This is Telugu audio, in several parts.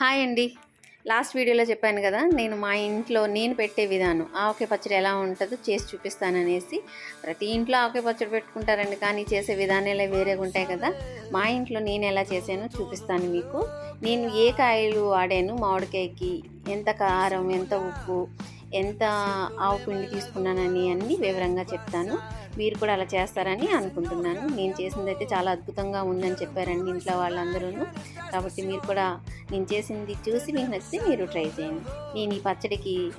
హాయ్ అండి. లాస్ట్ వీడియోలో చెప్పాను కదా నేను మా ఇంట్లో నేను పెట్టే విధానం ఆవకాయ పచ్చడి ఎలా ఉంటుందో చేసి చూపిస్తాననేసి. ప్రతి ఇంట్లో ఆవకాయ పచ్చడి పెట్టుకుంటారండి కానీ చేసే విధానాలే వేరేగా ఉంటాయి కదా. మా ఇంట్లో నేను ఎలా చేశానో చూపిస్తాను మీకు. నేను ఏ కాయలు వాడాను మామిడికాయకి ఎంత కారం ఎంత ఉప్పు ఎంత ఆవు పిండి తీసుకున్నానని అన్ని వివరంగా చెప్తాను. మీరు కూడా అలా చేస్తారని అనుకుంటున్నాను. నేను చేసింది అయితే చాలా అద్భుతంగా ఉందని చెప్పారండి ఇంట్లో వాళ్ళందరూ కాబట్టి మీరు కూడా నేను చేసింది చూసి మీకు నచ్చితే మీరు ట్రై చేయండి. నేను ఈ పచ్చడికి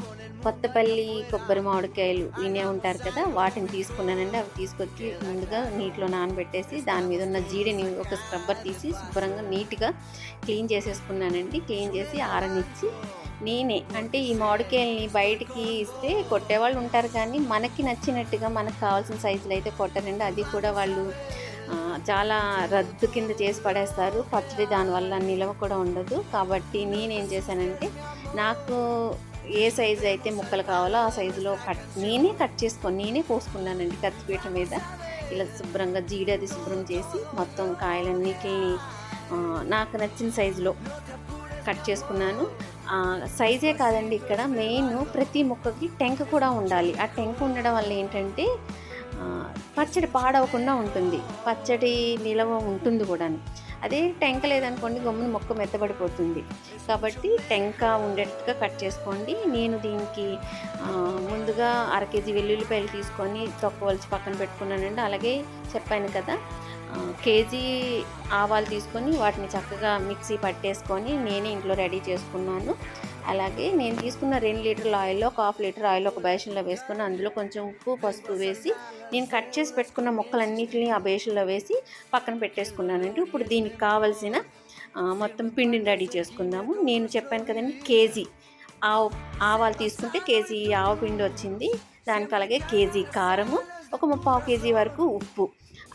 కొత్తపల్లి కొబ్బరి మామిడికాయలు వినే ఉంటారు కదా వాటిని తీసుకున్నానండి. అవి తీసుకొచ్చి ముందుగా నీటిలో నానబెట్టేసి దాని మీద ఉన్న జీడిని ఒక స్క్రబ్బర్ తీసి శుభ్రంగా నీట్గా క్లీన్ చేసేసుకున్నానండి. క్లీన్ చేసి ఆరనిచ్చి నేనే. అంటే ఈ మామిడికాయల్ని బయటికి ఇస్తే కొట్టేవాళ్ళు ఉంటారు కానీ మనకి నచ్చినట్టుగా మనకు కావాల్సిన సైజులు అయితే కొట్టరండి. అది కూడా వాళ్ళు చాలా రద్దు కింద చేసి పడేస్తారు. పచ్చడి దానివల్ల నిలవ కూడా ఉండదు. కాబట్టి నేనేం చేశానంటే నాకు ఏ సైజు అయితే ముక్కలు కావాలో ఆ సైజులో కట్ నేనే కట్ చేసుకొని నేనే పోసుకున్నానండి కత్తిపీట మీద. ఇలా శుభ్రంగా జీడది శుభ్రం చేసి మొత్తం కాయలన్నిటిని నాకు నచ్చిన సైజులో కట్ చేసుకున్నాను. సైజే కాదండి ఇక్కడ. మెయిన్ ప్రతి మొక్కకి టెంక్ కూడా ఉండాలి. ఆ టెంక్ ఉండడం వల్ల ఏంటంటే పచ్చడి పాడవకుండా ఉంటుంది. పచ్చడి నిలవ ఉంటుంది కూడా అదే టెంక లేదనుకోండి గమ్మున మొక్క మెత్తబడిపోతుంది. కాబట్టి టెంక ఉండేట్టుగా కట్ చేసుకోండి. నేను దీనికి ముందుగా అర కేజీ వెల్లుల్లిపాయలు తీసుకొని తొక్క వలిచి పక్కన పెట్టుకున్నానండి. అలాగే చెప్పాను కదా కేజీ ఆవాలు తీసుకొని వాటిని చక్కగా మిక్సీ పట్టేసుకొని నేనే ఇంట్లో రెడీ చేసుకున్నాను. అలాగే నేను తీసుకున్న రెండు లీటర్ల ఆయిల్లో ఒక హాఫ్ లీటర్ ఆయిల్ ఒక బేషన్లో వేసుకుని అందులో కొంచెం ఉప్పు పసుపు వేసి నేను కట్ చేసి పెట్టుకున్న ముక్కలన్నింటినీ ఆ బేషన్లో వేసి పక్కన పెట్టేసుకున్నానండి ఇప్పుడు దీనికి కావలసిన మొత్తం పిండిని రెడీ చేసుకుందాము. నేను చెప్పాను కదండి కేజీ ఆవు ఆవాలు తీసుకుంటే కేజీ ఆవు పిండి వచ్చింది. దానికి అలాగే కేజీ కారము ఒక ముప్పావు కేజీ వరకు ఉప్పు.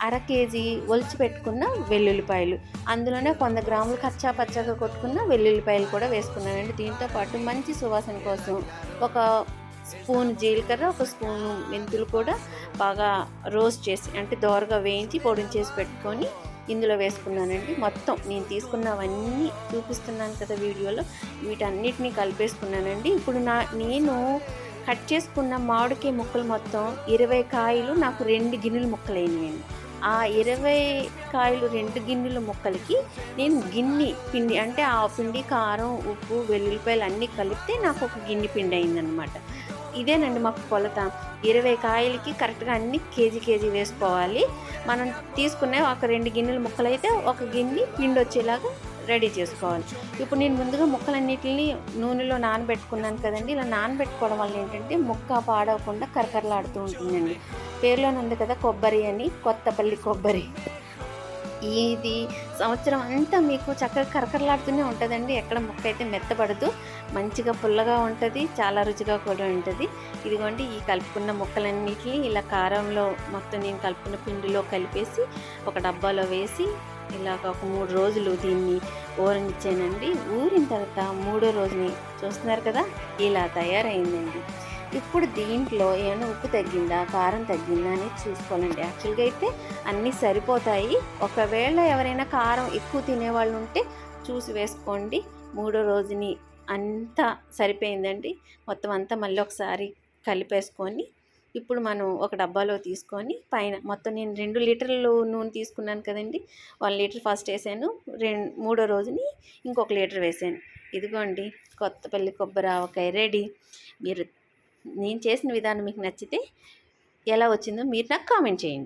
అర కేజీ ఒలిచి పెట్టుకున్న వెల్లుల్లిపాయలు. అందులోనే వంద గ్రాములు కచ్చా పచ్చగా కొట్టుకున్న వెల్లుల్లిపాయలు కూడా వేసుకున్నానండి. దీంతో పాటు మంచి సువాసన కోసం ఒక స్పూన్ జీలకర్ర ఒక స్పూన్ మెంతులు కూడా బాగా రోస్ట్ చేసి అంటే దోరగా వేయించి పొడించేసి పెట్టుకొని ఇందులో వేసుకున్నానండి. మొత్తం నేను తీసుకున్నవన్నీ చూపిస్తున్నాను కదా వీడియోలో. వీటన్నిటిని కలిపేసుకున్నానండి. ఇప్పుడు నా నేను కట్ చేసుకున్న మామిడికాయ ముక్కలు మొత్తం ఇరవై కాయలు నాకు రెండు గిన్నెలు ముక్కలైనవి ఆ ఇరవై కాయలు రెండు గిన్నెల ముక్కలకి నేను గిన్నె పిండి అంటే ఆ పిండి కారం ఉప్పు వెల్లుల్లిపాయలు అన్నీ కలిపితే నాకు ఒక గిన్నె పిండి అయిందనమాట ఇదేనండి మాకు కొలత. ఇరవై కాయలకి కరెక్ట్గా అన్ని కేజీ కేజీ వేసుకోవాలి. మనం తీసుకునే ఒక రెండు గిన్నెల ముక్కలు అయితే ఒక గిన్నె పిండి వచ్చేలాగా రెడీ చేసుకోవాలి. ఇప్పుడు నేను ముందుగా ముక్కలన్నిటిని నూనెలో నానబెట్టుకున్నాను కదండి. ఇలా నానబెట్టుకోవడం వల్ల ఏంటంటే ముక్క పాడవకుండా కరకరలాడుతూ ఉంటుందండి. పేరులోనే ఉంది కదా కొబ్బరి అని కొత్తపల్లి కొబ్బరి. ఇది సంవత్సరం అంతా మీకు చక్కగా కరకరలాడుతూనే ఉంటుందండి. ఎక్కడ ముక్క అయితే మెత్తపడుతూ మంచిగా పుల్లగా ఉంటుంది. చాలా రుచిగా కూడా ఉంటుంది. ఇదిగోండి ఈ కలుపుకున్న ముక్కలన్నిటిని ఇలా కారంలో మొత్తం నేను కలుపుకున్న పిండిలో కలిపేసి ఒక డబ్బాలో వేసి ఇలాగ ఒక మూడు రోజులు దీన్ని ఊరనిచ్చానండి ఊరిన తర్వాత మూడో రోజుని చూస్తున్నారు కదా ఇలా తయారైందండి. ఇప్పుడు దీంట్లో ఏమైనా ఉప్పు తగ్గిందా కారం తగ్గిందా అని చూసుకోవాలండి. యాక్చువల్గా అయితే అన్నీ సరిపోతాయి. ఒకవేళ ఎవరైనా కారం ఎక్కువ తినేవాళ్ళు ఉంటే చూసి వేసుకోండి. మూడో రోజుని అంతా సరిపోయిందండి. మొత్తం అంతా మళ్ళీ ఒకసారి కలిపేసుకొని ఇప్పుడు మనం ఒక డబ్బాలో తీసుకొని పైన మొత్తం నేను రెండు లీటర్లు నూనె తీసుకున్నాను కదండి. వన్ లీటర్ ఫస్ట్ వేసాను. రెండు మూడో రోజుని ఇంకొక లీటర్ వేసాను. ఇదిగోండి కొత్తపల్లి కొబ్బరి ఆవకాయ రెడీ. మీరు నేను చేసిన విధానం మీకు నచ్చితే ఎలా వచ్చిందో మీరు నాకు కామెంట్ చేయండి.